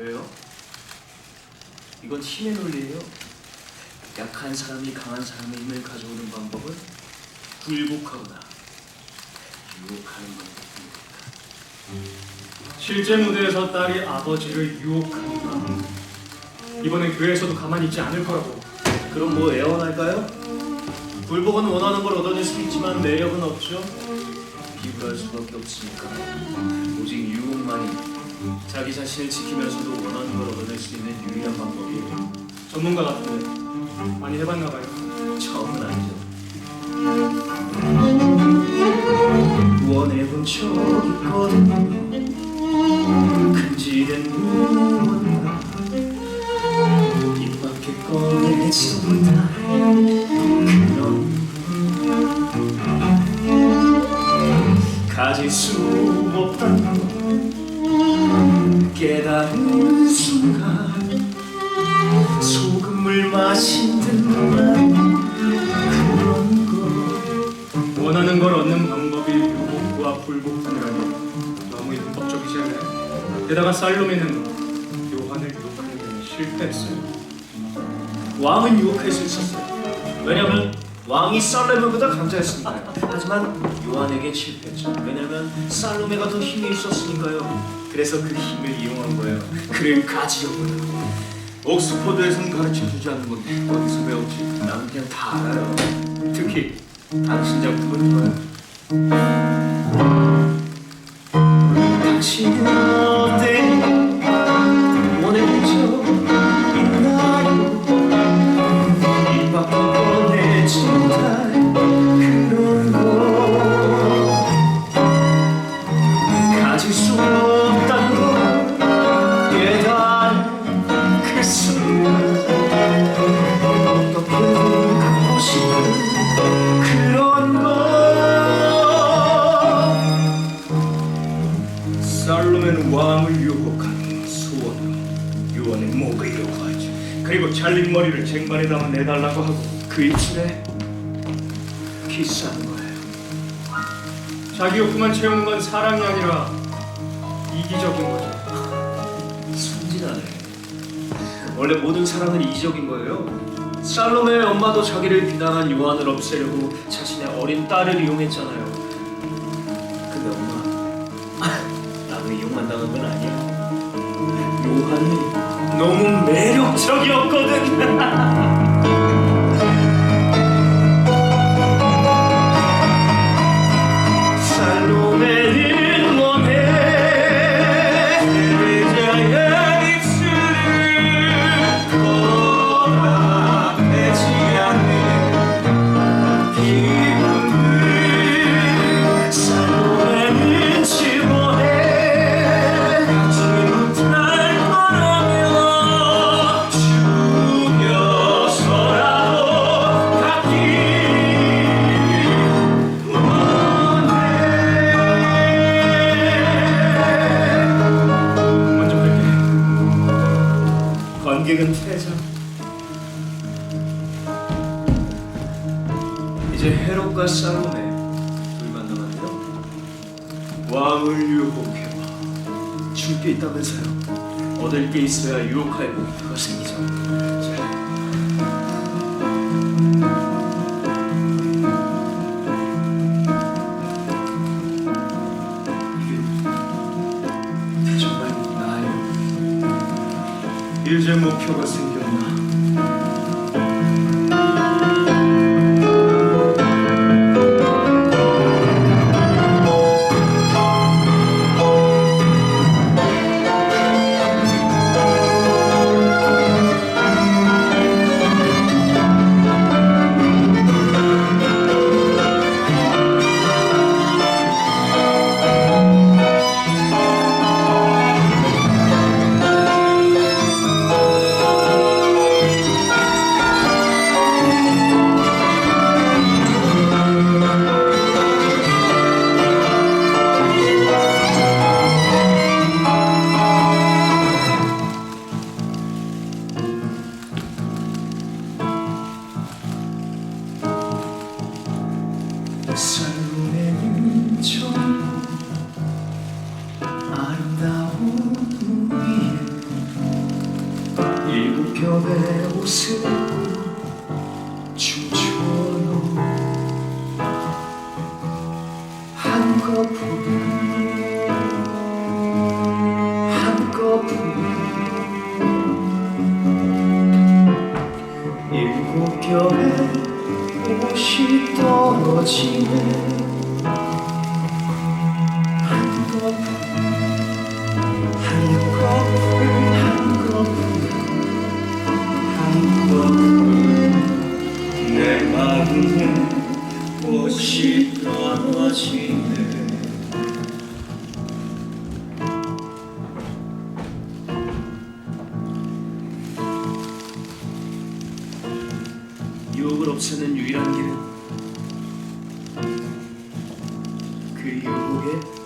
왜요? 이건 힘의 논리예요. 약한 사람이 강한 사람의 힘을 가져오는 방법은 굴복하거나 유혹하는 방법입니다. 실제 무대에서 딸이 아버지를 유혹한다. 이번엔 교회에서도 가만히 있지 않을 거라고. 그럼 뭐 애원할까요? 굴복은 원하는 걸 얻어낼 수 있지만 매력은 없죠. 비굴할 수밖에 없으니까 오직 유혹만이 자기 자신을 지키면서도 원하는 걸 얻어낼 수 있는 유일한 방법이에요. 전문가 같은데 많이 해봤나 봐요. 처음은 아니죠. 원해본 적 있거든요. 금지된 무언가 입 밖에 꺼내진다. 그런 가질 수 깨달은 순간 소금을 마신 듯한 그런 거. 원하는 걸 얻는 방법이 유혹과 굴복뿐이라니 너무 율법적이지 않아요? 게다가 살로메는 요한을 유혹하는 데 실패했어요. 왕은 유혹할 수 있었어요. 왜냐면 왕이 살로메보다 강자였으니까요 하지만 요한에게 실패했죠. 왜냐면 살로메가 더 힘이 있었으니까요 그래서 그 힘을 이용한 거예요. 그를 가지려고요 옥스퍼드에선 가르쳐주지 않는 건데 어디서 배웠지? 나는 그냥 다 알아요. 특히 당신 작품은 좋아요 당신은 그리고 잘린 머리를 쟁반에 담아 내달라고 하고 그 입술에 키스하는 거예요 자기 욕구만 채우는 건 사랑이 아니라 이기적인 거죠. 순진하네. 원래 모든 사랑은 이기적인 거예요. 살로메의 엄마도 자기를 비난한 요한을 없애려고 자신의 어린 딸을 이용했잖아요. 근데 엄마, 나도 이용만 당한 건 아니야. 요한이 너무 매력적이었거든. 헤롯과 살로메 둘만 남았네요. 왕을 유혹해봐. 줄 게 있다면서요. 얻을 게 있어야 유혹할 목표가 생기죠. 이제 목표가 생겼나? 겹의 옷을 춤추어요 한꺼풀 한꺼풀 일곱 겹의 옷이 떨어지네 한꺼풀 유혹을 없애는 유일한 길은 그 유혹에